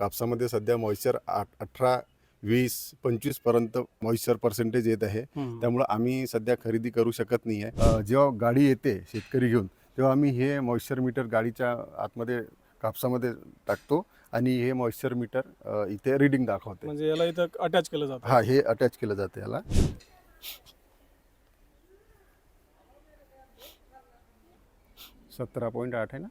कापसामध्ये सध्या मॉइश्चर आठ अठरा वीस पंचवीसपर्यंत मॉइश्चर पर्सेंटेज येत आहे. त्यामुळं आम्ही सध्या खरेदी करू शकत नाही आहे जेव्हा गाडी येते शेतकरी घेऊन तेव्हा आम्ही हे मॉइश्चर मीटर गाडीच्या आतमध्ये कापसामध्ये टाकतो आणि हे मॉइश्चर मीटर इथे रिडिंग दाखवते. म्हणजे याला इथं अटॅच केलं जातं. हा हे अटॅच केलं जातं याला. सतरा पॉईंट आठ आहे ना?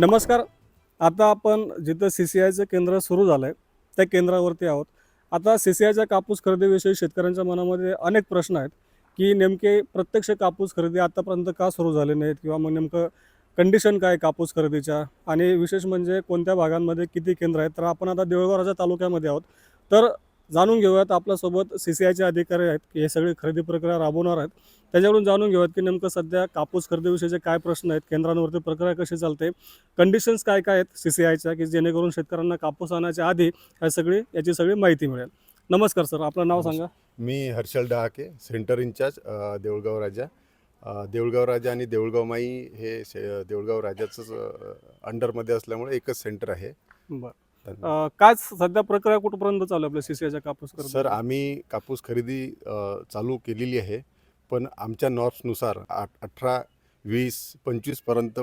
नमस्कार. आता आपण जिथं सी सी आयचं केंद्र सुरू झालं आहे त्या केंद्रावरती आहोत. आता सी सी आयच्या कापूस खरेदीविषयी शेतकऱ्यांच्या मनामध्ये अनेक प्रश्न आहेत की नेमके प्रत्यक्ष कापूस खरेदी आतापर्यंत का सुरू झाले नाहीत किंवा मग नेमकं कंडिशन काय आहे कापूस खरेदीच्या? आणि विशेष म्हणजे कोणत्या भागांमध्ये किती केंद्र आहेत? तर आपण आता देऊळगाव राजा तालुक्यामध्ये आहोत. तर जाणून घेऊयात. आपल्यासोबत सी सी आयचे अधिकारी आहेत की हे सगळी खरेदी प्रक्रिया राबवणार आहेत. त्याच्याकडून जाणून घेऊयात की नेमकं सध्या कापूस खरेदीविषयीचे काय प्रश्न आहेत केंद्रांवरती प्रक्रिया कशी चालते कंडिशन्स काय काय आहेत सी सी आयच्या की जेणेकरून शेतकऱ्यांना कापूस आणायच्या आधी या सगळी याची सगळी माहिती मिळेल. नमस्कार सर आपलं नाव सांगा. मी हर्षल डहाके सेंटर इंचार्ज देऊळगाव राजा. देऊळगाव राजा आणि देऊळगाव माई हे देऊळगाव राजाचंच अंडरमध्ये असल्यामुळे एकच सेंटर आहे. बरं. अं, काय सध्या प्रक्रिया कुठपर्यंत चालू आहे आपल्या सी सी आयच्या कापूस सर आम्ही कापूस खरेदी अ, चालू केलेली आहे पण आमच्या नॉर्म्सनुसार आठ अठरा वीस पंचवीसपर्यंत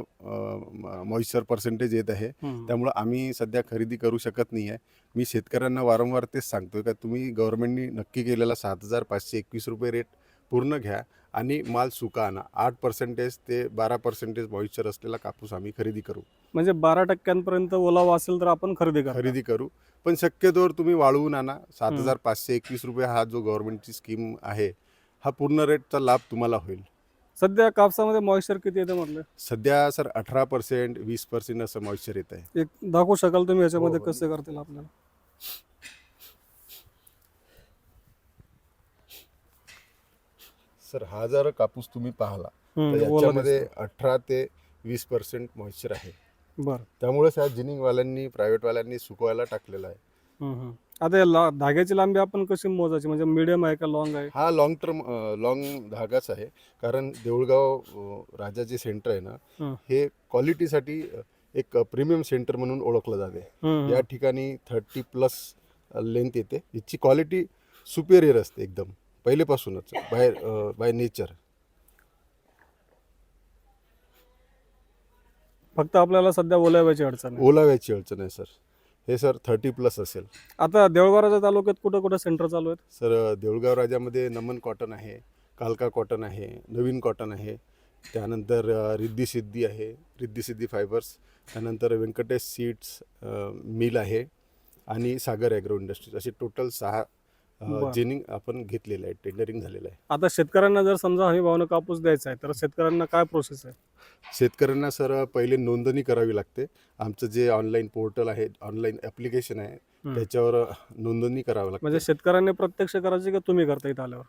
मॉइश्चर पर्सेंटेज येत आहे. त्यामुळं आम्ही सध्या खरेदी करू शकत नाही आहे. मी शेतकऱ्यांना वारंवार तेच सांगतो का तुम्ही गव्हर्नमेंटनी नक्की केलेला सात हजार पाचशे एकवीस रुपये रेट पूर्ण घ्या आणि माल सुका आणा. आठ पर्सेंटेज ते बारा पर्सेंटेज मॉइश्चर असलेला कापूस आम्ही खरेदी करू. म्हणजे बारा टक्क्यांपर्यंत ओलावा असेल तर आपण खरेदी करा खरेदी करू. पण शक्यतोवर तुम्ही वाळवून आणा. सात. हजार पाचशे एकवीस रुपये हा जो गव्हर्नमेंटची स्कीम आहे हा पूर्ण रेटचा लाभ तुम्हाला होईल. सध्या कापसामध्ये मॉइश्चर किती येते म्हटलं? सध्या सर अठरा पर्सेंट वीस पर्सेंट असं मॉइश्चर येत आहे एक दाखवू शकाल तुम्ही याच्यामध्ये हो, हो. कसे करतील आपल्याला? सर हा जर कापूस तुम्ही पाहिला तर याच्यामध्ये. अठरा ते वीस पर्सेंट मॉइश्चर आहे. बरं. त्यामुळेच ह्या जिनिंगवाल्यांनी प्रायव्हेटवाल्यांनी सुकवायला टाकलेला आहे. आता ला- धाग्याची लांबी आपण कशी मोजायची? म्हणजे मीडियम आहे का लॉंग आहे? हा लॉंग टर्म लॉंग धागाच आहे. कारण देऊळगाव अ, राजा जे सेंटर आहे ना हं. क्वालिटीसाठी एक प्रीमियम सेंटर म्हणून ओळखलं जाते. या ठिकाणी थर्टी प्लस लेंथ येते. याची क्वालिटी सुपेरियर असते एकदम. पहिलेपासूनच बाय बाय नेचर फक्त आपल्याला सध्या ओलाव्याची अडचण आहे. ओलाव्याची अडचण आहे सर. हे सर थर्टी प्लस असेल. आता देवळगावच्या तालुक्यात कुठं कुठं सेंटर चालू आहेत? सर देऊळगाव राजामध्ये नमन कॉटन आहे कालका कॉटन आहे नवीन कॉटन आहे त्यानंतर अ, रिद्धी सिद्धी आहे रिद्धी सिद्धी फायबर्स त्यानंतर व्यंकटेश सीड्स मिल आहे आणि सागर ॲग्रो इंडस्ट्रीज असे टोटल सहा बरं. जेनिंग आपण घेतलेलं आहे टेंडरिंग झालेलं आहे. आता शेतकऱ्यांना जर समजा हमी भावनं कापूस द्यायचा आहे तर शेतकऱ्यांना काय प्रोसेस आहे? शेतकऱ्यांना सर पहिले नोंदणी करावी लागते. आमचं जे ऑनलाईन पोर्टल आहे ऑनलाईन ॲप्लिकेशन आहे हम्म. त्याच्यावर नोंदणी करावं म्हणजे लागते शेतकऱ्यांनी प्रत्यक्ष करायची का तुम्ही करता इथं आल्यावर?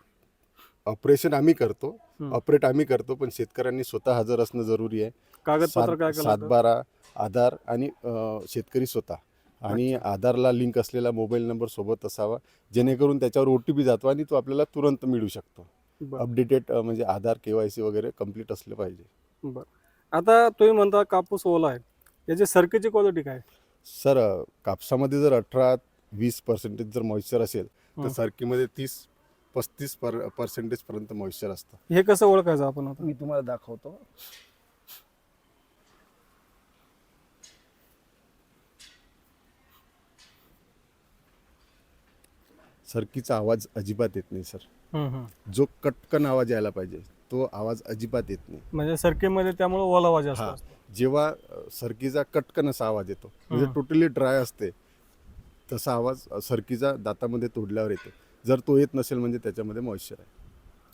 ऑपरेशन आम्ही करतो. हम्म. ऑपरेट आम्ही करतो पण शेतकऱ्यांनी स्वतः हजर असणं जरुरी आहे. कागदपत्र काय सात केलं बारा आधार आणि अ, शेतकरी स्वतः. आणि आधारला लिंक असलेला मोबाईल नंबर सोबत असावा. जेणेकरून त्याच्यावर ओ टी पी जातो आणि तो आपल्याला तुरंत मिळू शकतो. अपडेटेड म्हणजे आधार के वाय सी वगैरे कंप्लीट असलं पाहिजे. बरं. आता तुम्ही म्हणता कापूस ओला आहे. याची सरकीची क्वालिटी काय? सर कापसामध्ये जर अठरा वीस पर्सेंटेज जर मॉइश्चर असेल तर. सरकीमध्ये तीस पस्तीस पर पर्सेंटेजपर्यंत मॉइश्चर असतं. हे कसं ओळखायचं आपण मी तुम्हाला दाखवतो. सरकीचा आवाज अजिबात येत नाही सर हम्म, हम्म. जो कटकन आवाज यायला पाहिजे तो आवाज अजिबात येत नाही म्हणजे सरकीमध्ये त्यामुळे ओलावा जास्त हा. असतो जेव्हा अ, सरकीचा कटकन असा आवाज येतो म्हणजे हं. टोटली ड्राय असते तसा आवाज अ, सरकीचा दातामध्ये तोडल्यावर येतो जर तो येत नसेल म्हणजे त्याच्यामध्ये मॉइश्चर आहे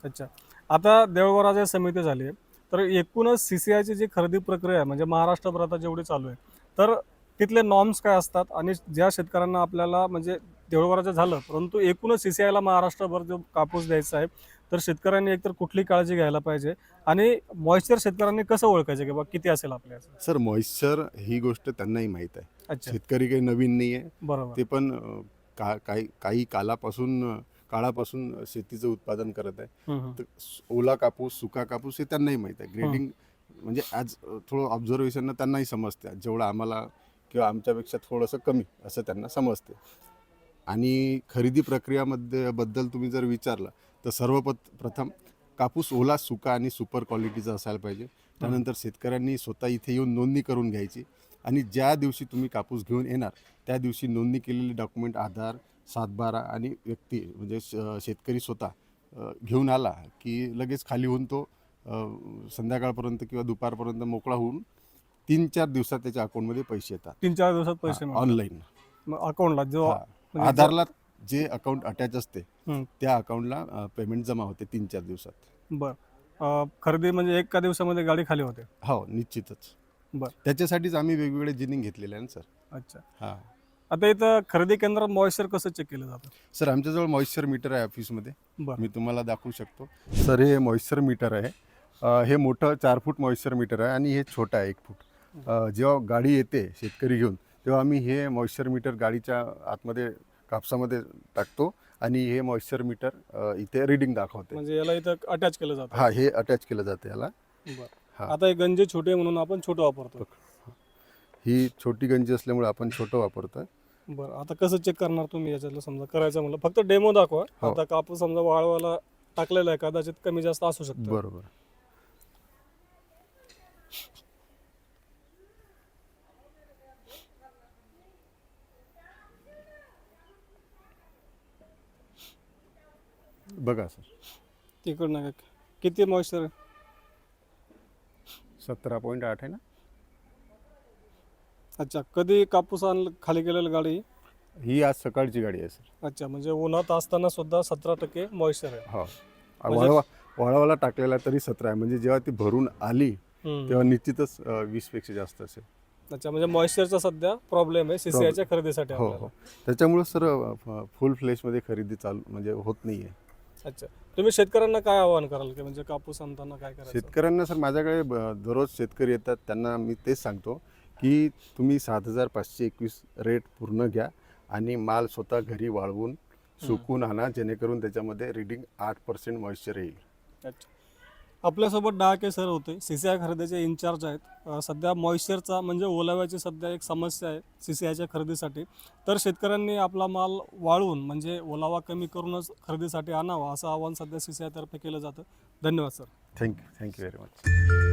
अच्छा आता देवळगाव समिती झाली आहे तर एकूणच सी सी आयची जी खरेदी प्रक्रिया आहे म्हणजे महाराष्ट्रभर आता जेवढी चालू आहे तर तिथले नॉर्म्स काय असतात आणि ज्या शेतकऱ्यांना आपल्याला म्हणजे देवळगावचं झालं. परंतु एकूणच सी सी आयला महाराष्ट्रभर जो कापूस द्यायचा आहे तर शेतकऱ्यांनी एकतर कुठली काळजी घ्यायला पाहिजे? आणि मॉइश्चर शेतकऱ्यांनी कसं ओळखायचं की बा किती असेल आपल्या? सर मॉइश्चर ही गोष्ट त्यांनाही माहीत आहे. शेतकरी काही नवीन नाही आहे बरोबर. ते पण का काही काही कालापासून काळापासून शेतीचं उत्पादन करत आहे. तर ओला कापूस सुका कापूस हे त्यांनाही माहीत आहे. ग्रेडिंग म्हणजे आज थोडं ऑब्झर्वेशन त्यांनाही समजते. जेवढं आम्हाला किंवा आमच्यापेक्षा थोडंसं कमी असं त्यांना समजते. आणि खरेदी प्रक्रियामध्ये बद्दल तुम्ही जर विचारलं तर सर्वपत प्रथम कापूस ओला सुका आणि सुपर क्वालिटीचा असायला पाहिजे. त्यानंतर शेतकऱ्यांनी स्वतः इथे येऊन नोंदणी करून घ्यायची आणि ज्या दिवशी तुम्ही कापूस घेऊन येणार त्या दिवशी नोंदणी केलेले डॉक्युमेंट आधार सातबारा आणि व्यक्ती म्हणजे शेतकरी स्वतः घेऊन आला की लगेच खाली होऊन तो संध्याकाळपर्यंत किंवा दुपारपर्यंत मोकळा होऊन तीन चार दिवसात त्याच्या अकाउंटमध्ये पैसे येतात. तीन चार दिवसात पैसे. ऑनलाईन मग अकाउंटला जो आधारला जे अकाउंट अटॅच असते. त्या अकाउंटला पेमेंट जमा होते तीन चार दिवसात. बर. खरेदी म्हणजे एका दिवसामध्ये गाडी खाली होते? हो निश्चितच. बर. त्याच्यासाठीच आम्ही वेगवेगळे जिनिंग घेतलेले आहे ना सर. अच्छा. हां. आता इथं खरेदी केंद्रात मॉइश्चर कसं चेक केलं जातं? सर आमच्याजवळ मॉइश्चर मीटर आहे ऑफिसमध्ये बरं. मी तुम्हाला दाखवू शकतो. सर हे मॉइश्चर मीटर आहे. हे मोठं चार फूट मॉइश्चर मीटर आहे आणि हे छोटं आहे एक फूट. जेव्हा गाडी येते शेतकरी घेऊन तेव्हा आम्ही हे मॉइश्चर मीटर गाडीच्या आतमध्ये कापसामध्ये टाकतो आणि हे मॉइश्चर मीटर इथे रिडिंग दाखवते. म्हणजे याला इथं अटॅच केलं जातं. हा हे अटॅच केलं जातं याला. बरं. हा. आता हे गंजे छोटे म्हणून आपण छोटं वापरतो. ही छोटी गंजी असल्यामुळे आपण छोटं वापरतोय. बरं आता कसं चेक करणार तुम्ही याच्यातलं? समजा करायचं म्हणलं फक्त डेमो दाखवा. हो. आता कापूस समजा वाळवायला टाकलेला आहे कदाचित कमी जास्त असू शकतं. बरोबर. बघा सर. तिकडनं काय किती मॉइश्चर सतरा पॉईंट आठ आहे ना? अच्छा कधी कापूस आण खाली केलेली गाडी? ही आज सकाळची गाडी आहे सर. अच्छा म्हणजे उन्हात असताना सुद्धा सतरा टक्के मॉइश्चर आहे. हो. म्हणजे- वळवा वळवाला टाकलेला तरी सतरा आहे. म्हणजे जेव्हा ती भरून आली हम्म. तेव्हा निश्चितच वीसपेक्षा जास्त असेल. अच्छा म्हणजे मॉइश्चरचा सध्या प्रॉब्लेम आहे सीसीआयच्या खरेदीसाठी हो आपल्याला. हो त्याच्यामुळे सर फुल फ्लेशमध्ये खरेदी चालू म्हणजे होत नाही आहे अच्छा. तुम्ही शेतकऱ्यांना काय आवाहन कराल? की म्हणजे कापूस आणताना काय करायचं? शेतकऱ्यांना सर माझ्याकडे ब- दररोज शेतकरी येतात. त्यांना मी तेच सांगतो की तुम्ही सात हजार पाचशे एकवीस रेट पूर्ण घ्या आणि माल स्वतः घरी वाळवून सुकून आणा जेणेकरून त्याच्यामध्ये रिडिंग आठ पर्सेंट मॉइश्चर येईल. अच्छा. आपल्यासोबत डहाके सर होते. सी सी आय खरेदीचे इन्चार्ज आहेत. सध्या मॉइश्चरचा म्हणजे ओलाव्याची सध्या एक समस्या आहे सी सी आयच्या खरेदीसाठी. तर शेतकऱ्यांनी आपला माल वाळवून म्हणजे ओलावा कमी करूनच खरेदीसाठी आणावा असं आवाहन सध्या सी सी आयतर्फे केलं जातं. धन्यवाद sir thank you thank you very much